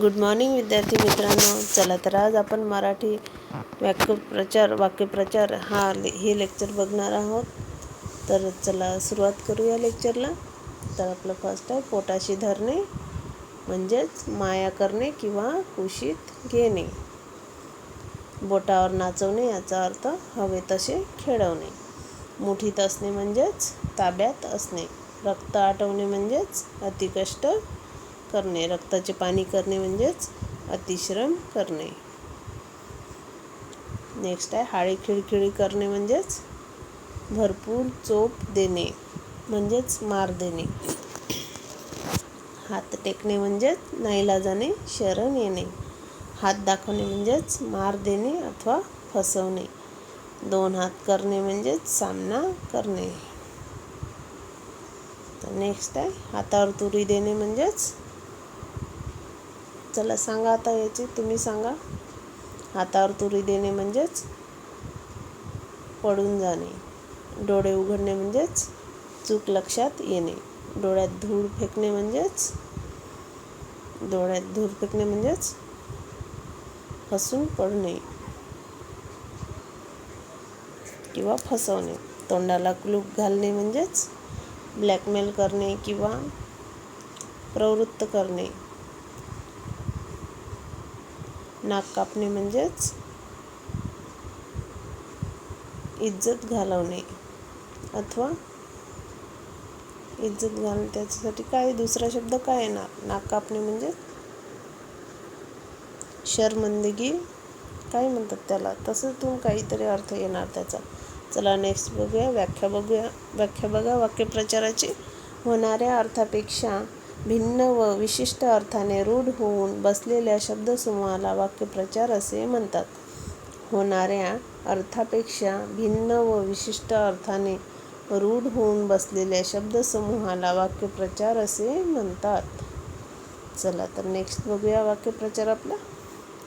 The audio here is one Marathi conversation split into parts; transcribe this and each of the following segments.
गुड मॉर्निंग विद्यार्थी मित्रांनो. चला तर आज आपण मराठी वाक्यप्रचार वाक्यप्रचार हा ले हे लेक्चर बघणार आहोत. तर चला सुरुवात करूया लेक्चरला तर आपलं फर्स्ट आहे पोटाशी धरणे म्हणजेच माया करणे किंवा कुशीत घेणे. बोटावर नाचवणे याचा अर्थ हवे तसे खेळवणे. मुठीत असणे म्हणजेच ताब्यात असणे. रक्त आटवणे म्हणजेच अतिकष्ट करणे रक्ताचे पाणी करणे म्हणजेच अतिश्रम करणे. नेक्स्ट आहे हाळी खिळखिळी करणे म्हणजेच भरपूर चोप देणे म्हणजेच मार देणे. हात टेकणे म्हणजेच नाईलाजाने शरण येणे. हात दाखवणे म्हणजेच मार देणे अथवा फसवणे. दोन हात करणे म्हणजेच सामना करणे. तर नेक्स्ट आहे हातावर तुरी देणे म्हणजेच चला सांगा आता याची. तुम्ही सांगा. हातावर तुरी देणे म्हणजेच पडून जाणे. डोळे उघडणे म्हणजेच चूक लक्षात येणे. डोळ्यात धूळ फेकणे म्हणजेच डोळ्यात धूळ फेकणे म्हणजेच फसून पडणे किंवा फसवणे. तोंडाला कुलूप घालणे म्हणजेच ब्लॅकमेल करणे किंवा प्रवृत्त करणे. नाक कापणे म्हणजेच इज्जत घालवणे अथवा इज्जत घालणे त्याच्यासाठी काय दुसरा शब्द काय येणार नाक कापणे म्हणजे शर्मंदगी काय म्हणतात त्याला? तसंच काहीतरी अर्थ येणार त्याचा. चला नेक्स्ट बघूया व्याख्या बघूया. व्याख्या बघा वाक्यप्रचाराची होणाऱ्या अर्थापेक्षा भिन्न व विशिष्ट अर्थाने रूढ होऊन बसलेल्या शब्दसमूहाला वाक्यप्रचार असे म्हणतात. होणाऱ्या अर्थापेक्षा भिन्न व विशिष्ट अर्थाने रूढ होऊन बसलेल्या शब्दसमूहाला वाक्यप्रचार असे म्हणतात. चला तर नेक्स्ट बघूया वाक्यप्रचार आपला.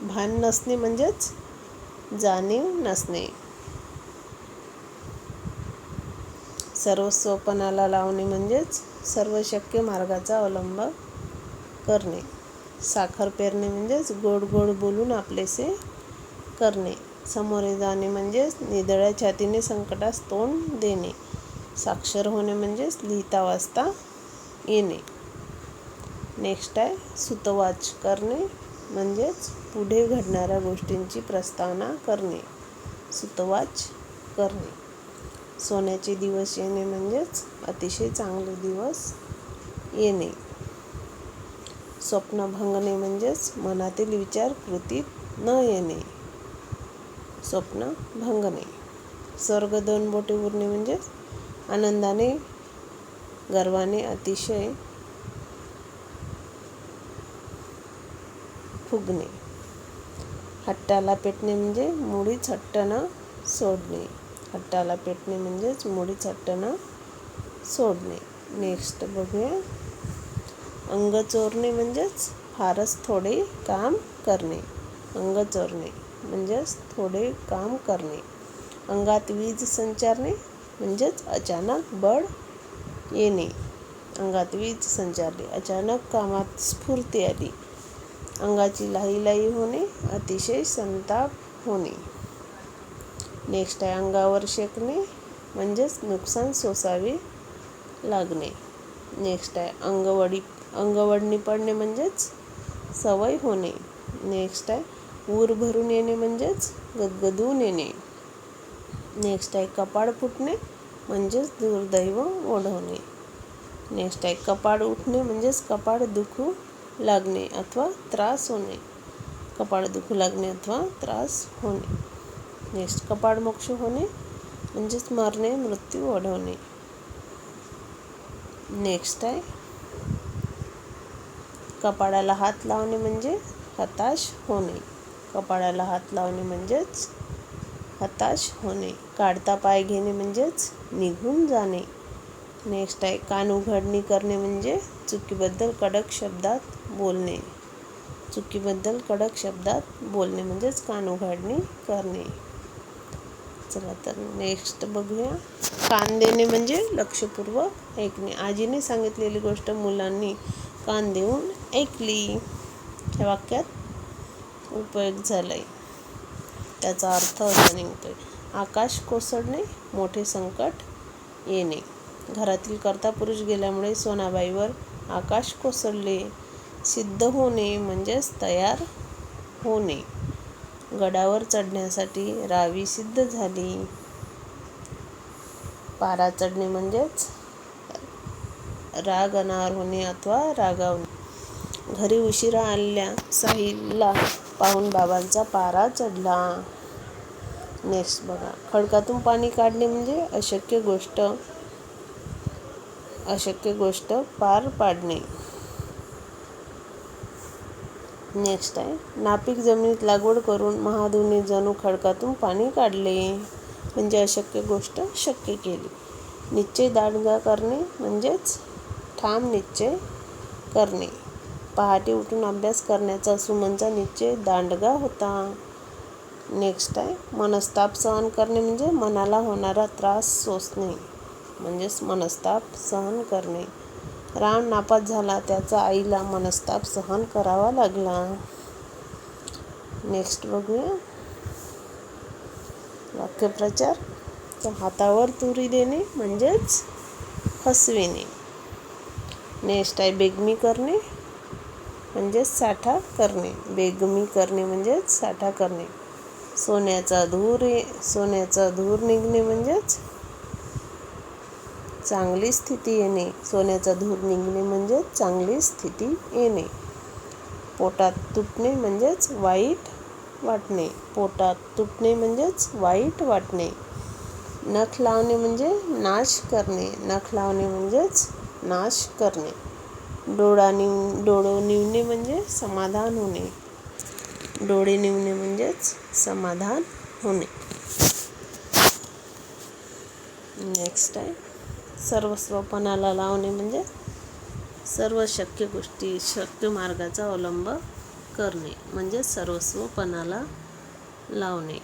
भान नसणे म्हणजेच जाणीव नसणे. सर्वस्वपणाला लावणे म्हणजेच सर्व शक्य मार्गाचा अवलंब करणे. साखर पेरणे म्हणजेच गोड गोड बोलून आपलेसे करणे. सामोरे जाणे म्हणजेच निदळ्या छातीने संकटास तोंड देणे. साक्षर होणे म्हणजेच लिहिता वाचता येणे. नेक्स्ट आहे सुतवाच करणे म्हणजेच पुढे घडणाऱ्या गोष्टींची प्रस्तावना करणे. सुतवाच करणे. सोन्याचे दिवस येणे म्हणजेच अतिशय चांगले दिवस येणे. स्वप्न भंगणे म्हणजेच मनातील विचार कृतीत न येणे. स्वप्न भंगणे. स्वर्ग दोन बोटे उरणे म्हणजेच आनंदाने गर्वाने अतिशय फुगणे. हट्टाला पेटणे म्हणजे मुळीच हट्ट न सोडणे. हट्टाला पेटणे म्हणजेच मुडीच चट्टणं सोडणे. नेक्स्ट बघूया. अंग चोरणे म्हणजेच फारच थोडे काम करणे. अंग चोरणे म्हणजेच थोडे काम करणे. अंगात वीज संचारणे म्हणजेच अचानक बळ येणे. अंगात वीज संचारली अचानक कामात स्फूर्ती आली. अंगाची लाही लाही होणे अतिशय संताप होणे. नेक्स्ट आहे अंगावर शेकणे म्हणजेच नुकसान सोसावे लागणे. नेक्स्ट आहे अंगवडी अंगवडणी पडणे म्हणजेच सवय होणे. नेक्स्ट आहे ऊर भरून येणे म्हणजेच गदगदून येणे. नेक्स्ट आहे कपाळ फुटणे म्हणजेच दुर्दैव ओढवणे. नेक्स्ट आहे कपाळ उठणे म्हणजेच कपाळ दुखू लागणे अथवा त्रास होणे. कपाळ दुखू लागणे अथवा त्रास होणे. नेक्स्ट कपाळ मोक्ष होणे म्हणजेच मरणे मृत्यू ओढवणे. नेक्स्ट आहे. कपाळाला हात लावणे म्हणजे हताश होणे. कपाळाला हात लावणे म्हणजेच हताश होणे. काढता पाय घेणे म्हणजेच निघून जाणे. नेक्स्ट आहे. कान उघडणी करणे म्हणजे चुकीबद्दल कडक शब्दात बोलणे. चुकीबद्दल कडक शब्दात बोलणे म्हणजेच कान उघडणी करणे. चला तर नेक्स्ट बघूया. कान देणे म्हणजे लक्षपूर्वक ऐकणे. आजीने सांगितलेली गोष्ट मुलांनी कान देऊन ऐकली. ह्या वाक्यात उपयोग झाला आहे त्याचा अर्थ असा निघतोय. आकाश कोसळणे मोठे संकट येणे. घरातील कर्ता पुरुष गेल्यामुळे सोनाबाईवर आकाश कोसळले. सिद्ध होणे म्हणजेच तयार होणे. गडावर चढण्यासाठी रावी सिद्ध झाली. पारा चढणे म्हणजेच राग अनार होणे अथवा रागावणे. घरी उशिरा आलेल्या साहिलला पाहून बाबांचा पारा चढला. नेक्स्ट बघा. खडकातून पाणी काढणे म्हणजे अशक्य गोष्ट अशक्य गोष्ट पार पाडणे. नेक्स्ट आहे नापीक जमिनीत लागवड करून महाधुनी जणू खडकातून पाणी काढले. म्हणजे अशक्य गोष्ट शक्य केली. निश्चय दांडगा करणे म्हणजेच ठाम निश्चय करणे. पहाटे उठून अभ्यास करण्याचा सुमनचा निश्चय दांडगा होता. नेक्स्ट आहे मनस्ताप सहन करणे म्हणजे मनाला होणारा त्रास सोसणे. म्हणजेच मनस्ताप सहन करणे. राम नापास झाला. त्याचा आईला मनस्ताप सहन करावा लागला. नेक्स्ट बघूया. वाक्यप्रचार. तर हातावर तुरी देणे म्हणजेच फसविणे. नेक्स्ट आहे बेगमी करणे म्हणजेच साठा करणे. बेगमी करणे म्हणजेच साठा करणे. सोन्याचा धूर सोन्याचा धूर निघणे म्हणजेच चांगली स्थिती येणे. सोन्याचा धूर निघणे म्हणजेच चांगली स्थिती येणे. पोटात तुटणे म्हणजेच वाईट वाटणे. पोटात तुटणे म्हणजेच वाईट वाटणे. नख लावणे म्हणजे नाश करणे. नख लावणे म्हणजेच नाश करणे. डोळा निव डोळो निवणे म्हणजे समाधान होणे. डोळे निवणे म्हणजेच समाधान होणे. नेक्स्ट आहे सर्वस्वपणाला लावणे म्हणजे सर्व शक्य गोष्टी शक्य मार्गाचा अवलंब करणे म्हणजे सर्वस्वपणाला लावणे.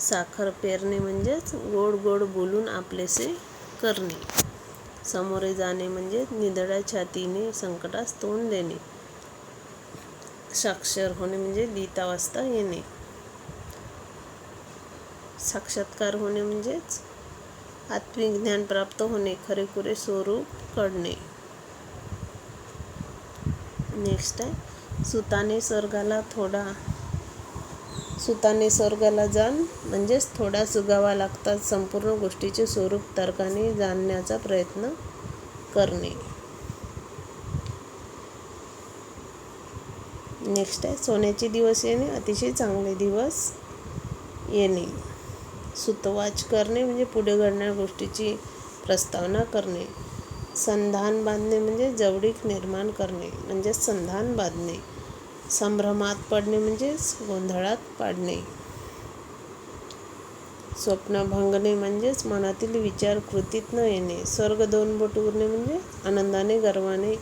साखर पेरणे म्हणजेच गोड गोड बोलून आपलेसे करणे. सामोरे जाणे म्हणजे निधड्या छातीने संकटास तोंड देणे. साक्षर होणे म्हणजे लिहिता वाचता येणे. साक्षात्कार होणे म्हणजेच आत्मिक ज्ञान प्राप्त होणे खरेखुरे स्वरूप कळणे. नेक्स्ट आहे. सुताने स्वर्गाला थोडा सुताने स्वर्गाला जाण म्हणजेच थोडा सुगावा लागतात संपूर्ण गोष्टीचे स्वरूप तर्काने जाणण्याचा प्रयत्न करणे. नेक्स्ट आहे. सोन्याचे दिवस येणे अतिशय चांगले दिवस येणे. सुतवाच करणे म्हणजे पुढे घडणाऱ्या गोष्टीची प्रस्तावना करणे. संधान बांधणे म्हणजे जवळीक निर्माण करणे म्हणजे संधान बांधणे. संभ्रमात पडणे म्हणजेच गोंधळात पाडणे. स्वप्न भंगणे म्हणजेच मनातील विचार कृतीत न येणे. स्वर्ग दोन बोट उरणे म्हणजे आनंदाने गर्वाने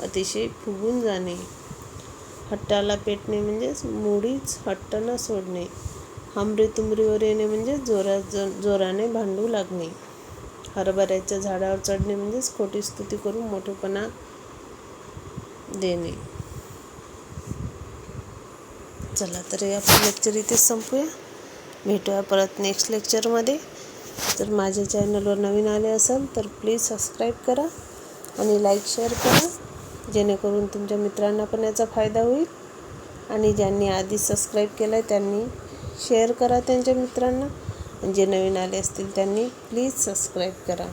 अतिशय फुगून जाणे. हट्टाला पेटणे म्हणजेच मुळीच हट्ट न सोडणे. हमरी तुमरीवर येणे म्हणजे जोरा जोराने भांडू लागणे. हरभऱ्याच्या झाडावर चढणे म्हणजेच खोटी स्तुती करून मोठेपणा देणे. चला तर आपण लेक्चर इथे संपूया. भेटूया परत नेक्स्ट लेक्चरमध्ये जर माझ्या चॅनलवर नवीन आले असाल तर प्लीज सबस्क्राईब करा आणि लाईक शेअर करा. जेणेकरून तुमच्या मित्रांना पण याचा फायदा होईल. आणि ज्यांनी आधी सबस्क्राईब केलं आहे त्यांनी शेअर करा त्यांच्या मित्रांना. जे नवीन आले असतील त्यांनी प्लीज सबस्क्राईब करा.